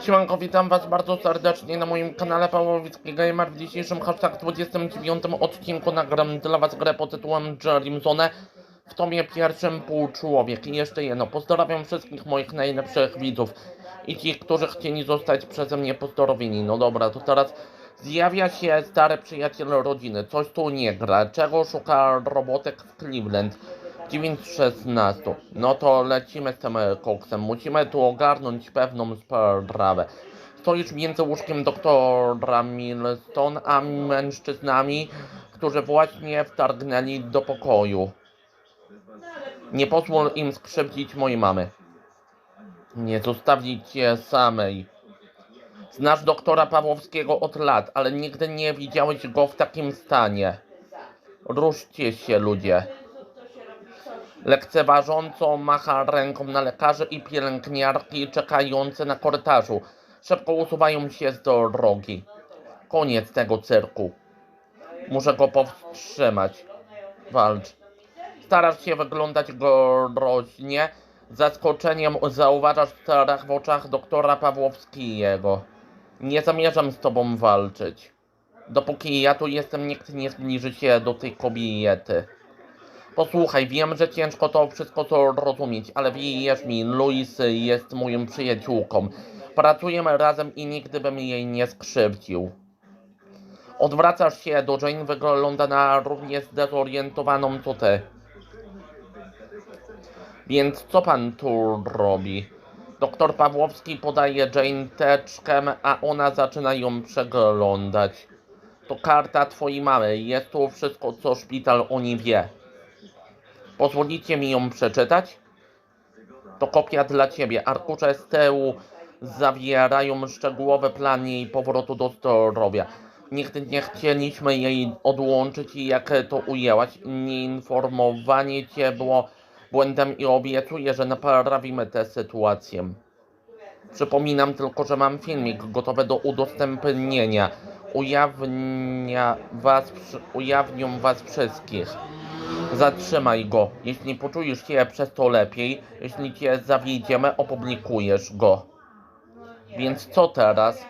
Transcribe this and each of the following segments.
Siemanko, witam was bardzo serdecznie na moim kanale Pawłowicki Gamer. W dzisiejszym hashtag 29 odcinku nagram dla was grę pod tytułem Jerim Zone w tomie pierwszym półczłowiek. I jeszcze jedno, pozdrawiam wszystkich moich najlepszych widzów i ci, którzy chcieli zostać przeze mnie pozdrowieni. No dobra, to teraz zjawia się stary przyjaciel rodziny. Coś tu nie gra. Czego szuka robotek w Cleveland? 9.16. No to lecimy z tym e, koksem. Musimy tu ogarnąć pewną sprawę. Stoisz między łóżkiem doktora Milstone a mężczyznami, którzy właśnie wtargnęli do pokoju. Nie pozwól im skrzywdzić mojej mamy. Nie zostawić cię samej. Znasz doktora Pawłowskiego od lat, ale nigdy nie widziałeś go w takim stanie. Ruszcie się, ludzie. Lekceważąco macha ręką na lekarzy i pielęgniarki czekające na korytarzu. Szybko usuwają się z drogi. Koniec tego cyrku. Muszę go powstrzymać. Walcz. Starasz się wyglądać groźnie. Zaskoczeniem zauważasz strach w oczach doktora Pawłowskiego. Nie zamierzam z tobą walczyć. Dopóki ja tu jestem, nikt nie zbliży się do tej kobiety. Posłuchaj, wiem, że ciężko to wszystko zrozumieć, ale wierz mi, Louis jest moją przyjaciółką. Pracujemy razem i nigdy bym jej nie skrzywdził. Odwracasz się do Jane, wygląda na równie zdezorientowaną co ty. Więc co pan tu robi? Doktor Pawłowski podaje Jane teczkę, a ona zaczyna ją przeglądać. To karta twojej mamy. Jest tu wszystko, co szpital o niej wie. Pozwolicie mi ją przeczytać? To kopia dla ciebie. Arkusze z zawierają szczegółowy plan jej powrotu do zdrowia. Nigdy nie chcieliśmy jej odłączyć i jak to ujęłaś, nieinformowanie cię było błędem i obiecuję, że naprawimy tę sytuację. Przypominam tylko, że mam filmik gotowy do udostępnienia. Ujawnia was, ujawnią was wszystkich. Zatrzymaj go. Jeśli poczujesz się przez to lepiej, jeśli cię zawiedziemy, opublikujesz go. Więc co teraz?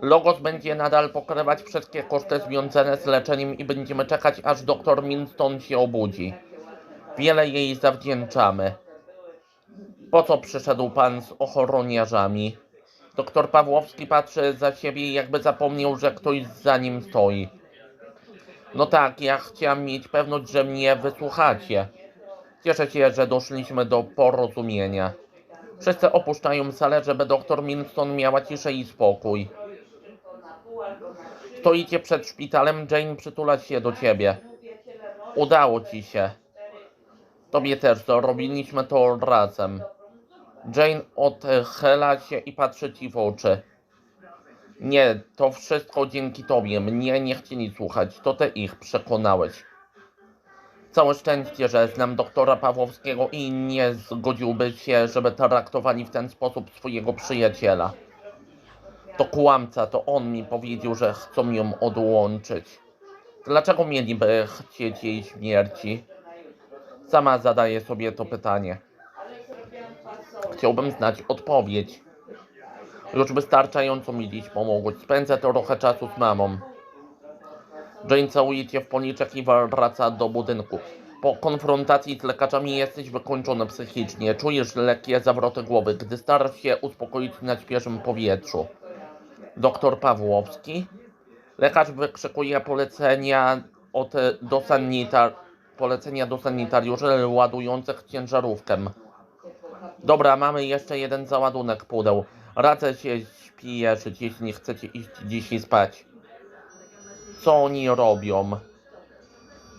Logos będzie nadal pokrywać wszystkie koszty związane z leczeniem i będziemy czekać, aż dr Minston się obudzi. Wiele jej zawdzięczamy. Po co przyszedł pan z ochroniarzami? Doktor Pawłowski patrzy za siebie, jakby zapomniał, że ktoś za nim stoi. No tak, ja chciałem mieć pewność, że mnie wysłuchacie. Cieszę się, że doszliśmy do porozumienia. Wszyscy opuszczają salę, żeby doktor Milston miała ciszę i spokój. Stoicie przed szpitalem, Jane przytula się do ciebie. Udało ci się. Tobie też, to robiliśmy to razem. Jane odchyla się i patrzy ci w oczy. Nie, to wszystko dzięki tobie. Mnie nie chcieli słuchać. To ty ich przekonałeś. Całe szczęście, że znam doktora Pawłowskiego i nie zgodziłby się, żeby traktowali w ten sposób swojego przyjaciela. To kłamca, to on mi powiedział, że chcą ją odłączyć. Dlaczego mieliby chcieć jej śmierci? Sama zadaję sobie to pytanie. Chciałbym znać odpowiedź. Już wystarczająco mi dziś pomogłeś. Spędzę trochę czasu z mamą. Jane całuje cię w policzek i wraca do budynku. Po konfrontacji z lekarzami jesteś wykończony psychicznie. Czujesz lekkie zawroty głowy, gdy starasz się uspokoić na świeżym powietrzu. Doktor Pawłowski? Lekarz wykrzykuje polecenia od, do sanitar, polecenia do sanitariuszy ładujących ciężarówkę. Dobra, mamy jeszcze jeden załadunek pudeł. Radzę się śpieszyć, jeśli chcecie iść dzisiaj spać. Co oni robią?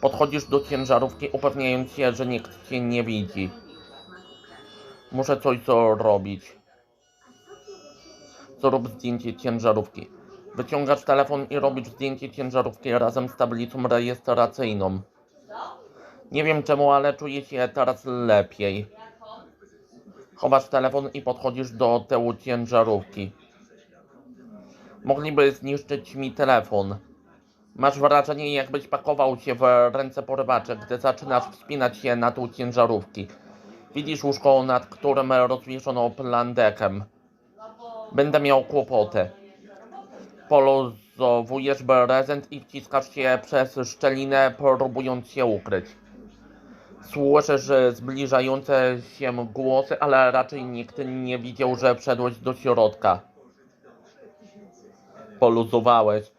Podchodzisz do ciężarówki, upewniając się, że nikt cię nie widzi. Muszę coś zrobić. Zrób zdjęcie ciężarówki. Wyciągasz telefon i robisz zdjęcie ciężarówki razem z tablicą rejestracyjną. Nie wiem czemu, ale czuję się teraz lepiej. Chowasz telefon i podchodzisz do tyłu ciężarówki. Mogliby zniszczyć mi telefon. Masz wrażenie, jakbyś pakował się w ręce porywacze, gdy zaczynasz wspinać się na tył ciężarówki. Widzisz łóżko, nad którym rozwieszono plandekem. Będę miał kłopoty. Poluzowujesz prezent i wciskasz się przez szczelinę, próbując się ukryć. Słyszysz e, zbliżające się głosy, ale raczej nikt nie widział, że wszedłeś do środka. Poluzowałeś.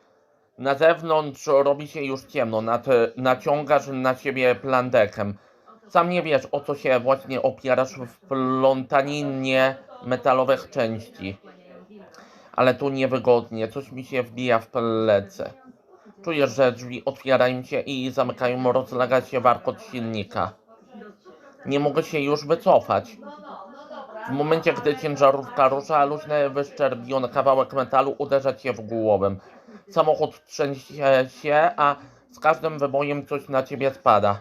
Na zewnątrz robi się już ciemno, Nat naciągasz na siebie plandekem. Sam nie wiesz, o co się właśnie opierasz w plątaninie metalowych części. Ale tu niewygodnie, coś mi się wbija w plecy. Czujesz, że drzwi otwierają się i zamykają, rozlega się warkot silnika. Nie mogę się już wycofać. W momencie, gdy ciężarówka rusza, luźny, wyszczerbiony kawałek metalu uderza cię w głowę. Samochód trzęsie się, a z każdym wybojem coś na ciebie spada.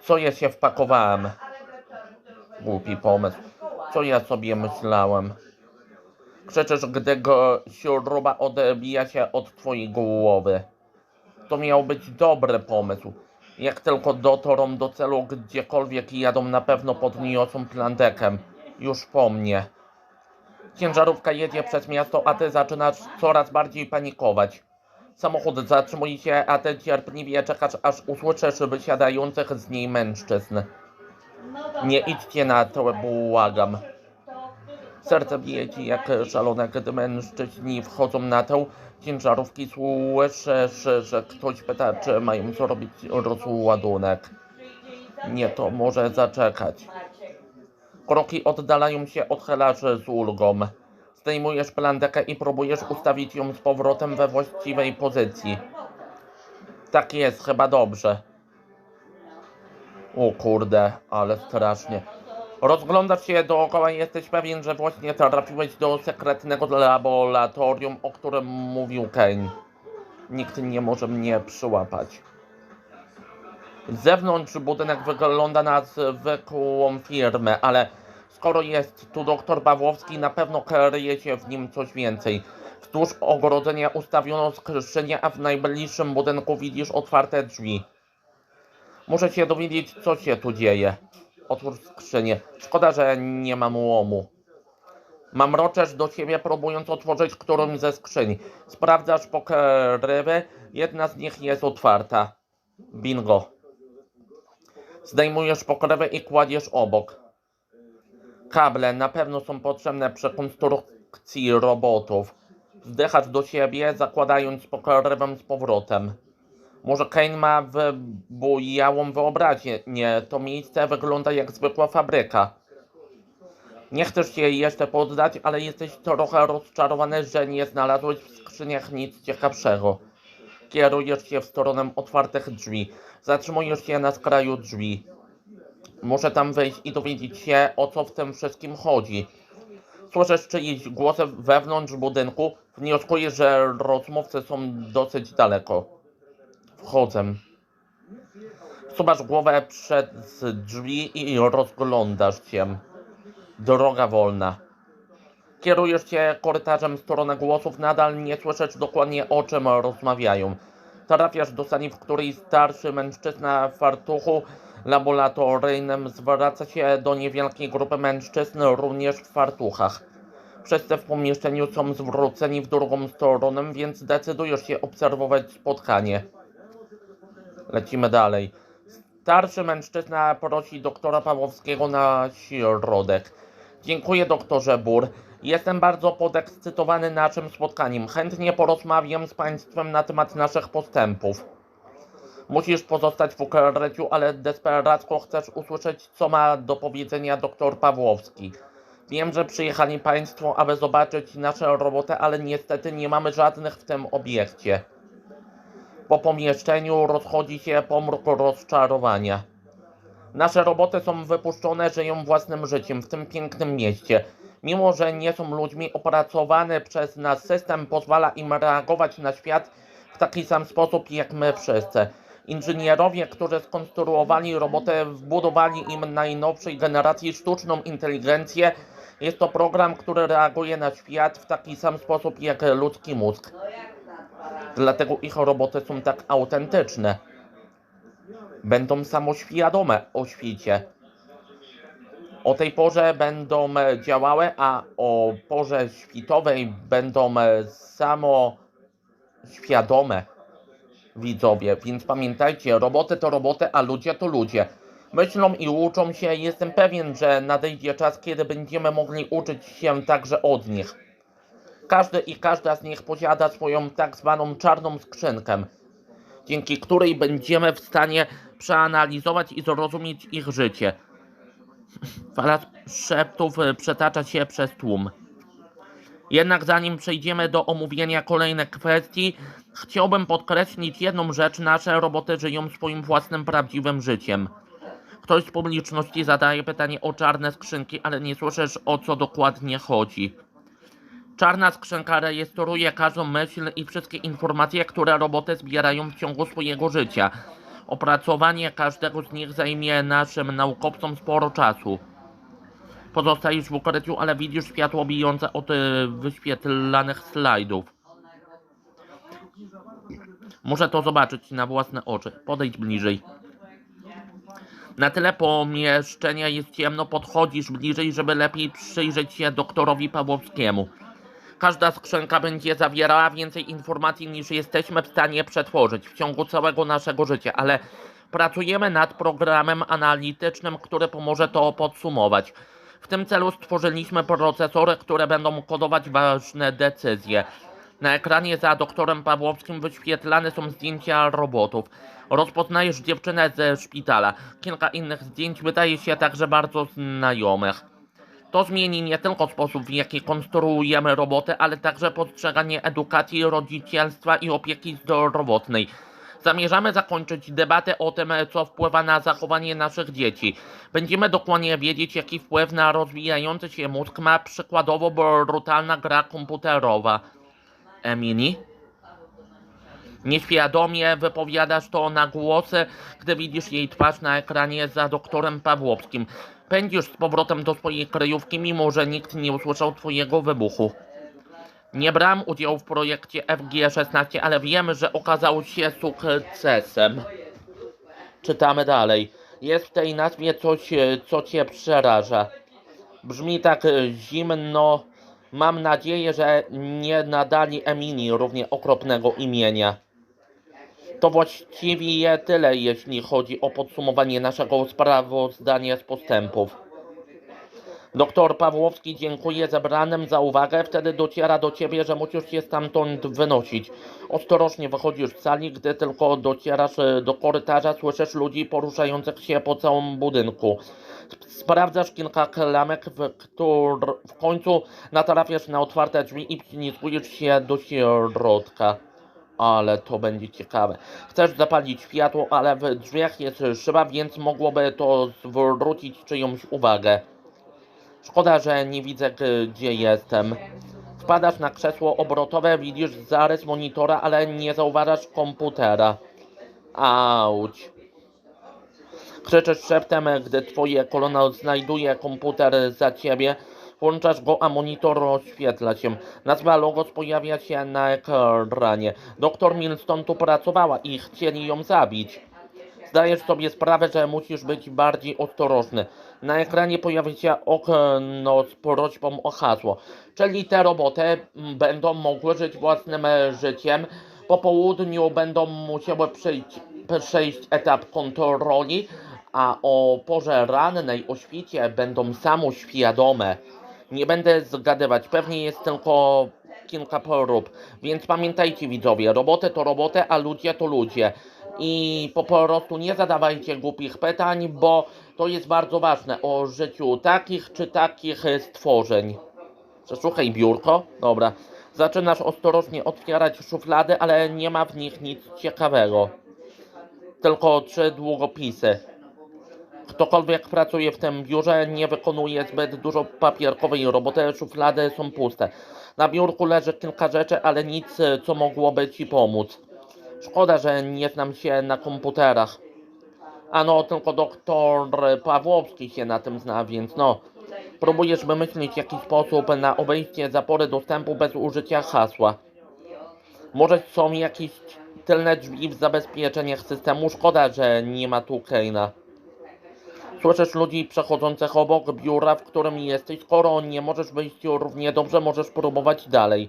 W co ja się wpakowałem? Głupi pomysł. Co ja sobie myślałem? Krzyczysz, gdy go śruba odbija się od twojej głowy. To miał być dobry pomysł. Jak tylko dotorą do celu, gdziekolwiek jadą, na pewno podniosą plandekem. Już po mnie. Ciężarówka jedzie przez miasto, a ty zaczynasz coraz bardziej panikować. Samochód zatrzymuje się, a ty cierpliwie czekasz, aż usłyszysz wysiadających z niej mężczyzn. Nie idźcie na to, błagam. Serce bije ci jak szalone, gdy mężczyźni wchodzą na tę ciężarówki. Słyszysz, że ktoś pyta, czy mają co robić rozładunek. Nie, to może zaczekać. Kroki oddalają się, odchylasz z ulgą. Zdejmujesz plandekę i próbujesz ustawić ją z powrotem we właściwej pozycji. Tak jest, chyba dobrze. O kurde, ale strasznie. Rozglądasz się dookoła i jesteś pewien, że właśnie trafiłeś do sekretnego laboratorium, o którym mówił Kane. Nikt nie może mnie przyłapać. Z zewnątrz budynek wygląda na zwykłą firmę, ale skoro jest tu doktor Pawłowski, na pewno kryje się w nim coś więcej. Wzdłuż ogrodzenia ustawiono skrzynię, a w najbliższym budynku widzisz otwarte drzwi. Muszę się dowiedzieć, co się tu dzieje. Otwórz skrzynię. Szkoda, że nie mam łomu. Mam roczesz do ciebie, próbując otworzyć którąś ze skrzyni. Sprawdzasz pokrywy, jedna z nich jest otwarta. Bingo. Zdejmujesz pokrywę i kładziesz obok. Kable na pewno są potrzebne przy konstrukcji robotów. Wdychasz do siebie, zakładając pokrywę z powrotem. Może Kane ma wybujałą wyobraźnię. Nie, to miejsce wygląda jak zwykła fabryka. Nie chcesz się jeszcze poddać, ale jesteś trochę rozczarowany, że nie znalazłeś w skrzyniach nic ciekawszego. Kierujesz się w stronę otwartych drzwi. Zatrzymujesz się na skraju drzwi. Muszę tam wejść i dowiedzieć się, o co w tym wszystkim chodzi. Słyszysz czyjeś głosy wewnątrz budynku. Wnioskuję, że rozmówcy są dosyć daleko. Wchodzę. Suwasz głowę przed drzwi i rozglądasz się. Droga wolna. Kierujesz się korytarzem w stronę głosów, nadal nie słyszysz dokładnie o czym rozmawiają. Trafiasz do sali, w której starszy mężczyzna w fartuchu laboratoryjnym zwraca się do niewielkiej grupy mężczyzn również w fartuchach. Wszyscy w pomieszczeniu są zwróceni w drugą stronę, więc decydujesz się obserwować spotkanie. Lecimy dalej. Starszy mężczyzna prosi doktora Pawłowskiego na środek. Dziękuję doktorze Bur. Jestem bardzo podekscytowany naszym spotkaniem. Chętnie porozmawiam z państwem na temat naszych postępów. Musisz pozostać w ukryciu, ale desperacko chcesz usłyszeć, co ma do powiedzenia doktor Pawłowski. Wiem, że przyjechali państwo, aby zobaczyć nasze roboty, ale niestety nie mamy żadnych w tym obiekcie. Po pomieszczeniu rozchodzi się pomruk rozczarowania. Nasze roboty są wypuszczone, żyją własnym życiem w tym pięknym mieście. Mimo, że nie są ludźmi, opracowany przez nas system pozwala im reagować na świat w taki sam sposób jak my wszyscy. Inżynierowie, którzy skonstruowali roboty, wbudowali im najnowszej generacji sztuczną inteligencję. Jest to program, który reaguje na świat w taki sam sposób jak ludzki mózg. Dlatego ich roboty są tak autentyczne. Będą samoświadome o świecie. O tej porze będą działały, a o porze świtowej będą e, samo świadome widzowie. Więc pamiętajcie, roboty to roboty, a ludzie to ludzie. Myślą i uczą się. Jestem pewien, że nadejdzie czas, kiedy będziemy mogli uczyć się także od nich. Każdy i każda z nich posiada swoją tak zwaną czarną skrzynkę, dzięki której będziemy w stanie przeanalizować i zrozumieć ich życie. Fala szeptów przetacza się przez tłum. Jednak zanim przejdziemy do omówienia kolejnych kwestii, chciałbym podkreślić jedną rzecz. Nasze roboty żyją swoim własnym prawdziwym życiem. Ktoś z publiczności zadaje pytanie o czarne skrzynki, ale nie słyszysz o co dokładnie chodzi. Czarna skrzynka rejestruje każdą myśl i wszystkie informacje, które roboty zbierają w ciągu swojego życia. Opracowanie każdego z nich zajmie naszym naukowcom sporo czasu. Pozostajesz w ukryciu, ale widzisz światło bijące od y, wyświetlanych slajdów. Muszę to zobaczyć na własne oczy. Podejdź bliżej. Na tyle pomieszczenia jest ciemno, podchodzisz bliżej, żeby lepiej przyjrzeć się doktorowi Pawłowskiemu. Każda skrzynka będzie zawierała więcej informacji niż jesteśmy w stanie przetworzyć w ciągu całego naszego życia, ale pracujemy nad programem analitycznym, który pomoże to podsumować. W tym celu stworzyliśmy procesory, które będą kodować ważne decyzje. Na ekranie za doktorem Pawłowskim wyświetlane są zdjęcia robotów. Rozpoznajesz dziewczynę ze szpitala. Kilka innych zdjęć wydaje się także bardzo znajomych. To zmieni nie tylko sposób, w jaki konstruujemy roboty, ale także postrzeganie edukacji, rodzicielstwa i opieki zdrowotnej. Zamierzamy zakończyć debatę o tym, co wpływa na zachowanie naszych dzieci. Będziemy dokładnie wiedzieć, jaki wpływ na rozwijający się mózg ma przykładowo brutalna gra komputerowa. Emily? Nieświadomie wypowiadasz to na głosy, gdy widzisz jej twarz na ekranie za doktorem Pawłowskim. Pędzisz z powrotem do swojej kryjówki, mimo że nikt nie usłyszał twojego wybuchu. Nie brałem udziału w projekcie FG16, ale wiemy, że okazał się sukcesem. Czytamy dalej. Jest w tej nazwie coś, e, co cię przeraża. Brzmi tak e, zimno. Mam nadzieję, że nie nadali Emilii równie okropnego imienia. To właściwie tyle, jeśli chodzi o podsumowanie naszego sprawozdania z postępów. Doktor Pawłowski dziękuję zebranym za uwagę. Wtedy dociera do ciebie, że musisz się stamtąd wynosić. Ostrożnie wychodzisz z sali, gdy tylko docierasz e, do korytarza, słyszysz ludzi poruszających się po całym budynku. Sprawdzasz kilka klamek, w, w końcu natrafiasz na otwarte drzwi i wślizgujesz się do środka. Ale to będzie ciekawe. Chcesz zapalić światło, ale w drzwiach jest szyba, więc mogłoby to zwrócić czyjąś uwagę. Szkoda, że nie widzę, gdzie jestem. Wpadasz na krzesło obrotowe, widzisz zarys monitora, ale nie zauważasz komputera. Auć. Krzyczysz szeptem, gdy twoje kolano znajduje komputer za ciebie. Włączasz go, a monitor oświetla się. Nazwa logos pojawia się na ekranie. Doktor Milston tu pracowała i chcieli ją zabić. Zdajesz sobie sprawę, że musisz być bardziej ostrożny. Na ekranie pojawi się okno z prośbą o hasło. Czyli te roboty będą mogły żyć własnym życiem. Po południu będą musiały przyjść, przejść etap kontroli, a o porze rannej, o świcie będą samoświadome. Nie będę zgadywać, pewnie jest tylko kilka prób. Więc pamiętajcie widzowie, roboty to roboty, a ludzie to ludzie. I po prostu nie zadawajcie głupich pytań, bo to jest bardzo ważne o życiu takich czy takich stworzeń. Przesłuchaj biurko. Dobra. Zaczynasz ostrożnie otwierać szuflady, ale nie ma w nich nic ciekawego. Tylko trzy długopisy. Ktokolwiek pracuje w tym biurze nie wykonuje zbyt dużo papierkowej roboty, szuflady są puste. Na biurku leży kilka rzeczy, ale nic, co mogłoby ci pomóc. Szkoda, że nie znam się na komputerach. A no, tylko doktor Pawłowski się na tym zna, więc no. Próbujesz wymyślić jakiś sposób na obejście zapory dostępu bez użycia hasła. Może są jakieś tylne drzwi w zabezpieczeniach systemu? Szkoda, że nie ma tu Keina. Słyszysz ludzi przechodzących obok biura, w którym jesteś. Skoro nie możesz wyjść równie dobrze, możesz próbować dalej.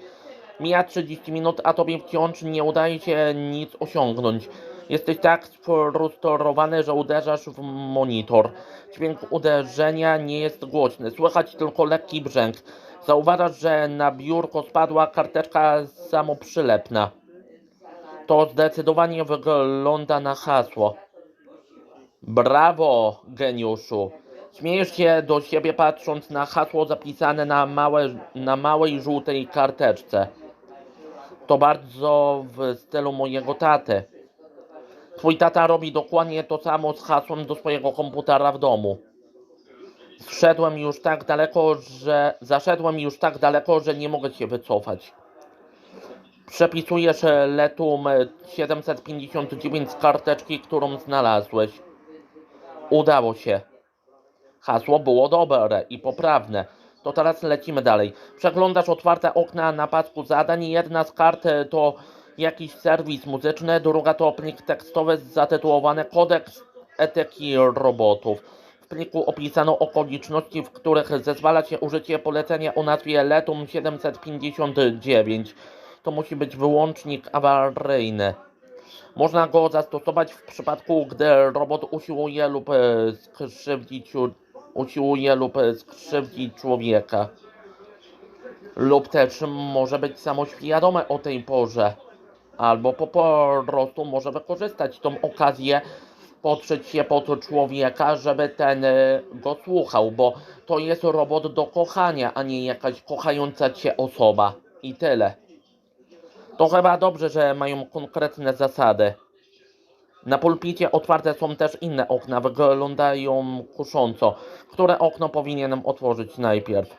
Mija 30 minut, a tobie wciąż nie udaje się nic osiągnąć. Jesteś tak sfrustrowany, że uderzasz w monitor. Dźwięk uderzenia nie jest głośny, słychać tylko lekki brzęk. Zauważasz, że na biurko spadła karteczka samoprzylepna. To zdecydowanie wygląda na hasło. Brawo, geniuszu. Śmiejesz się do siebie patrząc na hasło zapisane na, małe, na małej żółtej karteczce. To bardzo w stylu mojego taty. Twój tata robi dokładnie to samo z hasłem do swojego komputera w domu. Zszedłem już tak daleko, że zaszedłem już tak daleko, że nie mogę się wycofać. Przepisujesz letum 759 z karteczki, którą znalazłeś. Udało się. Hasło było dobre i poprawne. To teraz lecimy dalej. Przeglądasz otwarte okna na pasku zadań. Jedna z kart to jakiś serwis muzyczny, druga to plik tekstowy zatytułowany Kodeks etyki robotów. W pliku opisano okoliczności, w których zezwala się użycie polecenia o nazwie Letum 759. To musi być wyłącznik awaryjny. Można go zastosować w przypadku, gdy robot usiłuje lub e, skrzywdzić, usiłuje lub e, skrzywdzi człowieka. Lub też może być samoświadome o tej porze. Albo po prostu może wykorzystać tą okazję, podszyć się pod człowieka, żeby ten e, go słuchał, bo to jest robot do kochania, a nie jakaś kochająca cię osoba. I tyle. To chyba dobrze, że mają konkretne zasady. Na pulpicie otwarte są też inne okna, wyglądają kusząco. Które okno powinienem otworzyć najpierw?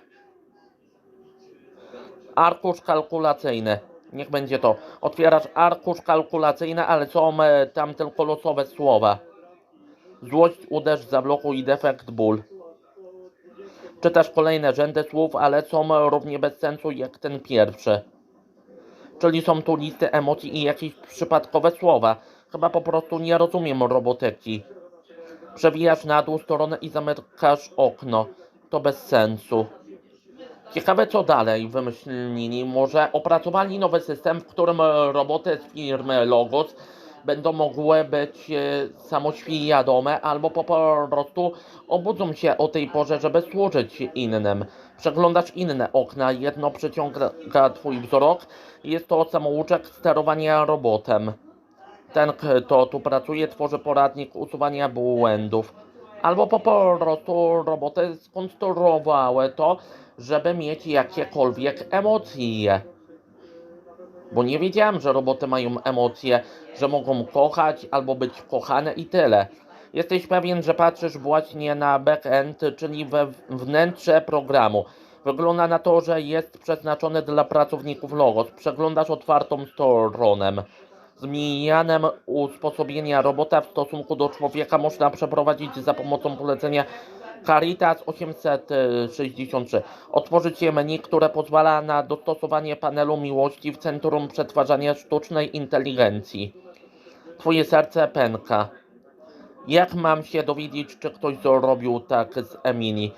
Arkusz kalkulacyjny. Niech będzie to. Otwierasz arkusz kalkulacyjny, ale są e, tam tylko losowe słowa. Złość, uderz, zablokuj, defekt, ból. Czytasz kolejne rzędy słów, ale są równie bez sensu jak ten pierwszy. Czyli są tu listy emocji i jakieś przypadkowe słowa. Chyba po prostu nie rozumiem robotyki. Przewijasz na dół stronę i zamykasz okno. To bez sensu. Ciekawe co dalej wymyślili. Może opracowali nowy system, w którym roboty z firmy Logos będą mogły być e, samoświadome albo po prostu obudzą się o tej porze, żeby służyć innym. Przeglądasz inne okna, jedno przyciąga twój wzrok. Jest to samouczek sterowania robotem. Ten, kto tu pracuje, tworzy poradnik usuwania błędów. Albo po prostu roboty skonstruowały to, żeby mieć jakiekolwiek emocje. Bo nie wiedziałem, że roboty mają emocje, że mogą kochać albo być kochane i tyle. Jesteś pewien, że patrzysz właśnie na backend, czyli we wnętrze programu. Wygląda na to, że jest przeznaczony dla pracowników Logos. Przeglądasz otwartą stronę. Zmianem usposobienia robota w stosunku do człowieka można przeprowadzić za pomocą polecenia Caritas 863. Otworzyć je menu, które pozwala na dostosowanie panelu miłości w centrum przetwarzania sztucznej inteligencji. Twoje serce pęka. Jak mam się dowiedzieć, czy ktoś zrobił tak z Emini?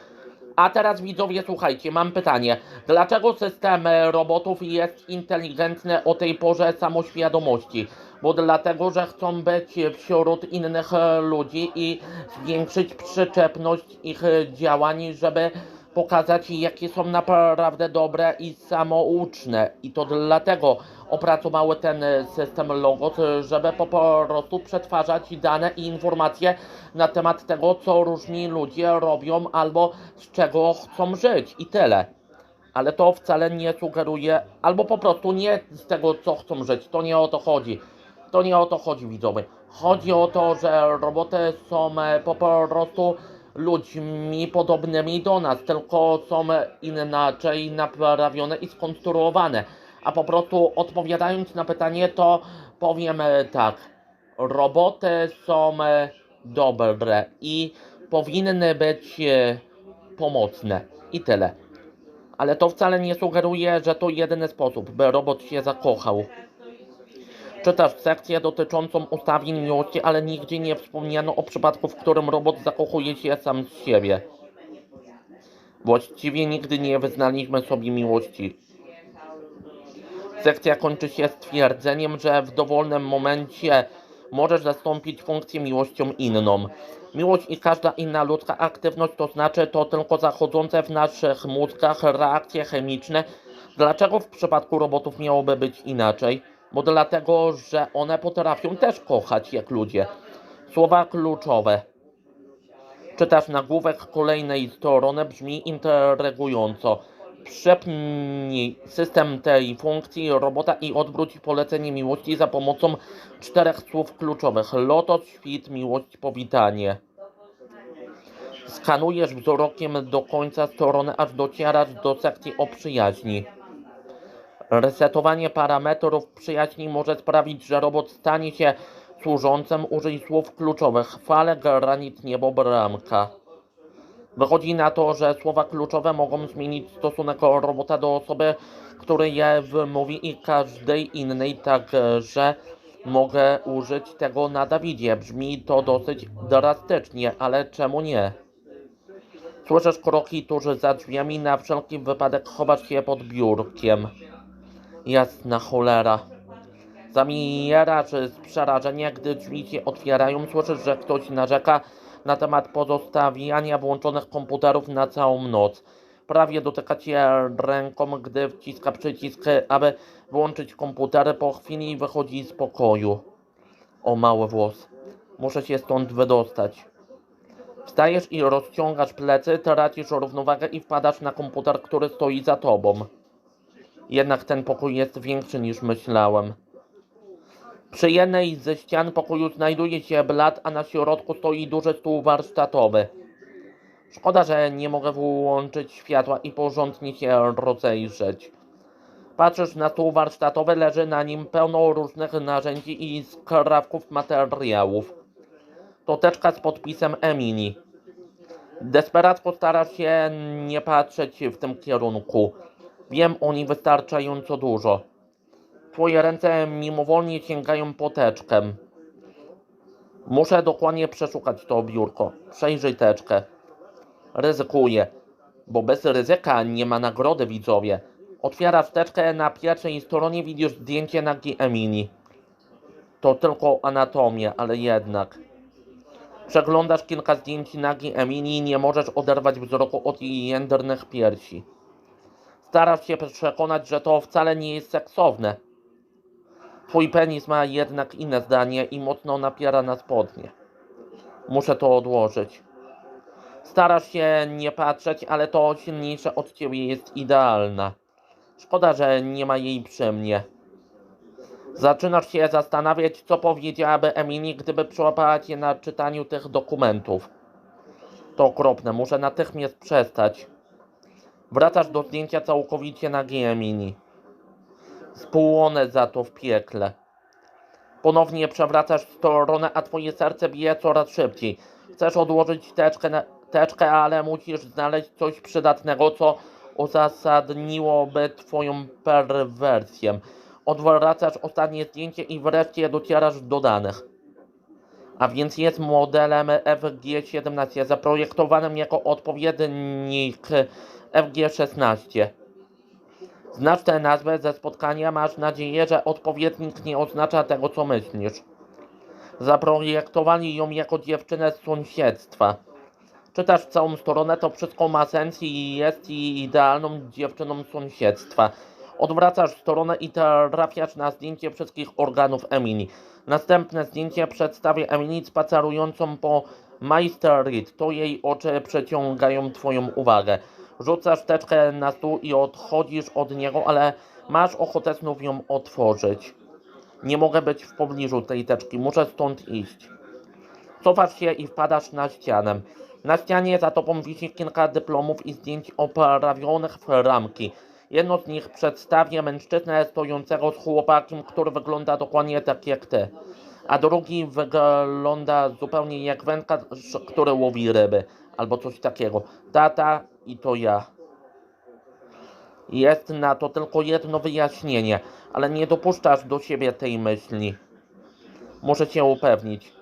A teraz widzowie, słuchajcie, mam pytanie. Dlaczego system robotów jest inteligentny o tej porze samoświadomości? Bo dlatego, że chcą być wśród innych ludzi i zwiększyć przyczepność ich działań, żeby pokazać, jakie są naprawdę dobre i samouczne. I to dlatego opracowały ten system Logos, żeby po prostu przetwarzać dane i informacje na temat tego, co różni ludzie robią albo z czego chcą żyć i tyle. Ale to wcale nie sugeruje, albo po prostu nie z tego, co chcą żyć. To nie o to chodzi. To nie o to chodzi, widzowie. Chodzi o to, że roboty są e, po prostu ludźmi podobnymi do nas, tylko są inaczej naprawione i skonstruowane. A po prostu odpowiadając na pytanie, to powiem e, tak. Roboty są e, dobre i powinny być pomocne. I tyle. Ale to wcale nie sugeruje, że to jedyny sposób, by robot się zakochał. Czytasz sekcję dotyczącą ustawień miłości, ale nigdzie nie wspomniano o przypadku, w którym robot zakochuje się sam z siebie. Właściwie nigdy nie wyznaliśmy sobie miłości. Sekcja kończy się stwierdzeniem, że w dowolnym momencie możesz zastąpić funkcję miłością inną. Miłość i każda inna ludzka aktywność to znaczy to tylko zachodzące w naszych mózgach reakcje chemiczne. Dlaczego w przypadku robotów miałoby być inaczej? Bo dlatego, że one potrafią też kochać jak ludzie. Słowa kluczowe. Czytasz nagłówek kolejnej strony, brzmi intrygująco. Przepnij system tej funkcji robota i odwróć polecenie miłości za pomocą czterech słów kluczowych. Lotos, świt, miłość, powitanie. Skanujesz wzrokiem do końca strony, aż docierasz do sekcji o przyjaźni. Resetowanie parametrów przyjaźni może sprawić, że robot stanie się służącym. Użyj słów kluczowych. Fale, granit, niebo, bramka. Wychodzi na to, że słowa kluczowe mogą zmienić stosunek robota do osoby, której je wymówi i każdej innej, także mogę użyć tego na Dawidzie. Brzmi to dosyć drastycznie, ale czemu nie? Słyszysz kroki tuż za drzwiami, na wszelki wypadek chowasz się pod biurkiem. Jasna cholera. Zamierasz z przerażenia, gdy drzwi się otwierają. Słyszysz, że ktoś narzeka na temat pozostawiania włączonych komputerów na całą noc. Prawie dotyka cię ręką, gdy wciska przycisk, aby włączyć komputery. Po chwili wychodzi z pokoju. O mały włos. Muszę się stąd wydostać. Wstajesz i rozciągasz plecy, tracisz równowagę i wpadasz na komputer, który stoi za tobą. Jednak ten pokój jest większy niż myślałem. Przy jednej ze ścian pokoju znajduje się blat, a na środku stoi duży stół warsztatowy. Szkoda, że nie mogę włączyć światła i porządnie się rozejrzeć. Patrzysz na stół warsztatowy, leży na nim pełno różnych narzędzi i skrawków materiałów. To teczka z podpisem Emini. Desperacko starasz się nie patrzeć w tym kierunku. Wiem o niej wystarczająco dużo. Twoje ręce mimowolnie sięgają po teczkę. Muszę dokładnie przeszukać to biurko. Przejrzyj teczkę. Ryzykuję, bo bez ryzyka nie ma nagrody widzowie. Otwierasz teczkę, na pierwszej stronie widzisz zdjęcie nagi Emini. To tylko anatomia, ale jednak. Przeglądasz kilka zdjęć nagi Emini i nie możesz oderwać wzroku od jej jędrnych piersi. Starasz się przekonać, że to wcale nie jest seksowne. Twój penis ma jednak inne zdanie i mocno napiera na spodnie. Muszę to odłożyć. Starasz się nie patrzeć, ale to silniejsze od ciebie jest idealna. Szkoda, że nie ma jej przy mnie. Zaczynasz się zastanawiać, co powiedziałaby Emily, gdyby przyłapała cię na czytaniu tych dokumentów. To okropne, muszę natychmiast przestać. Wracasz do zdjęcia całkowicie nagiej Emily. Spłonę za to w piekle. Ponownie przewracasz stronę, a twoje serce bije coraz szybciej. Chcesz odłożyć teczkę, na, teczkę, ale musisz znaleźć coś przydatnego, co uzasadniłoby twoją perwersję. Odwracasz ostatnie zdjęcie i wreszcie docierasz do danych. A więc jest modelem FG17 zaprojektowanym jako odpowiednik FG16. Znasz tę nazwę ze spotkania, masz nadzieję, że odpowiednik nie oznacza tego, co myślisz. Zaprojektowali ją jako dziewczynę z sąsiedztwa. Czytasz całą stronę, to wszystko ma sens i jest idealną dziewczyną z sąsiedztwa. Odwracasz stronę i trafiasz na zdjęcie wszystkich organów Emily. Następne zdjęcie przedstawia Emily spacerującą po Meister Street. To jej oczy przeciągają twoją uwagę. Rzucasz teczkę na stół i odchodzisz od niego, ale masz ochotę znów ją otworzyć. Nie mogę być w pobliżu tej teczki, muszę stąd iść. Cofasz się i wpadasz na ścianę. Na ścianie za tobą wisi kilka dyplomów i zdjęć oprawionych w ramki. Jedno z nich przedstawia mężczyznę stojącego z chłopakiem, który wygląda dokładnie tak jak ty. A drugi wygląda zupełnie jak wędkarz, który łowi ryby. Albo coś takiego. Tata i to ja. Jest na to tylko jedno wyjaśnienie, ale nie dopuszczasz do siebie tej myśli. Muszę cię upewnić.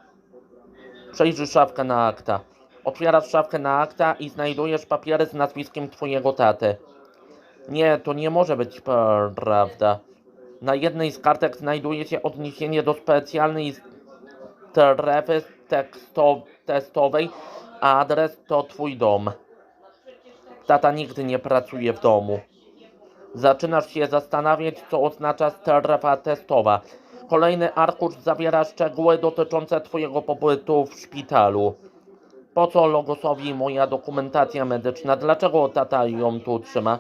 Przejrzyj szafkę na akta. Otwierasz szafkę na akta i znajdujesz papiery z nazwiskiem twojego taty. Nie, to nie może być prawda. Na jednej z kartek znajduje się odniesienie do specjalnej strefy teksto- testowej, a adres to twój dom. Tata nigdy nie pracuje w domu. Zaczynasz się zastanawiać, co oznacza strefa testowa. Kolejny arkusz zawiera szczegóły dotyczące twojego pobytu w szpitalu. Po co Logosowi moja dokumentacja medyczna? Dlaczego tata ją tu trzyma?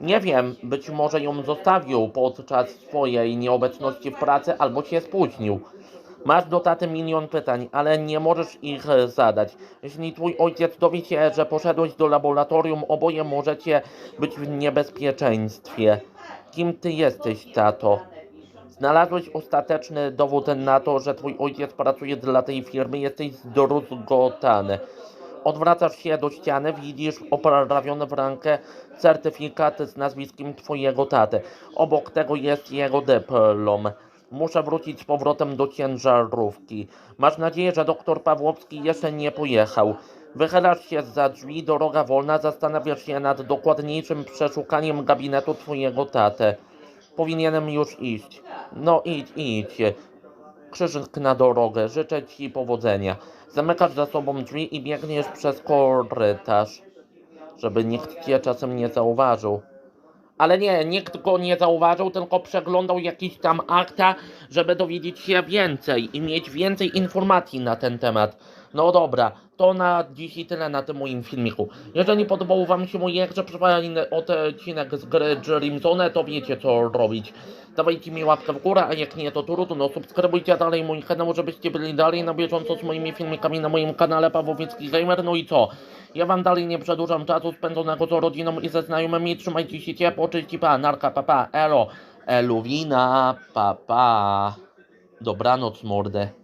Nie wiem, być może ją zostawił podczas swojej nieobecności w pracy albo się spóźnił. Masz do taty milion pytań, ale nie możesz ich zadać. Jeśli twój ojciec dowie się, że poszedłeś do laboratorium, oboje możecie być w niebezpieczeństwie. Kim ty jesteś, tato? Znalazłeś ostateczny dowód na to, że twój ojciec pracuje dla tej firmy, jesteś zdruzgotany. Odwracasz się do ściany, widzisz oprawiony w rękę certyfikat z nazwiskiem twojego taty. Obok tego jest jego dyplom. Muszę wrócić z powrotem do ciężarówki. Masz nadzieję, że doktor Pawłowski jeszcze nie pojechał. Wychylasz się za drzwi, droga wolna, zastanawiasz się nad dokładniejszym przeszukaniem gabinetu twojego taty. Powinienem już iść. No idź, idź. Krzyżyk na drogę. Życzę ci powodzenia. Zamykasz za sobą drzwi i biegniesz przez korytarz, żeby nikt cię czasem nie zauważył. Ale nie, nikt go nie zauważył, tylko przeglądał jakieś tam akta, żeby dowiedzieć się więcej i mieć więcej informacji na ten temat. No dobra, to na dzisiaj tyle na tym moim filmiku. Jeżeli podobał wam się mój jakże fajny odcinek z gry Dream Zone, to wiecie co robić. Dawajcie mi łapkę w górę, a jak nie to trudno, subskrybujcie dalej mój kanał, żebyście byli dalej na bieżąco z moimi filmikami na moim kanale Pawłowiecki Gamer. No i co? Ja wam dalej nie przedłużam czasu spędzonego z rodziną i ze znajomymi. Trzymajcie się ciepło, czyści pa, narka, papa, elo, eluwina, papa. Dobranoc, mordę.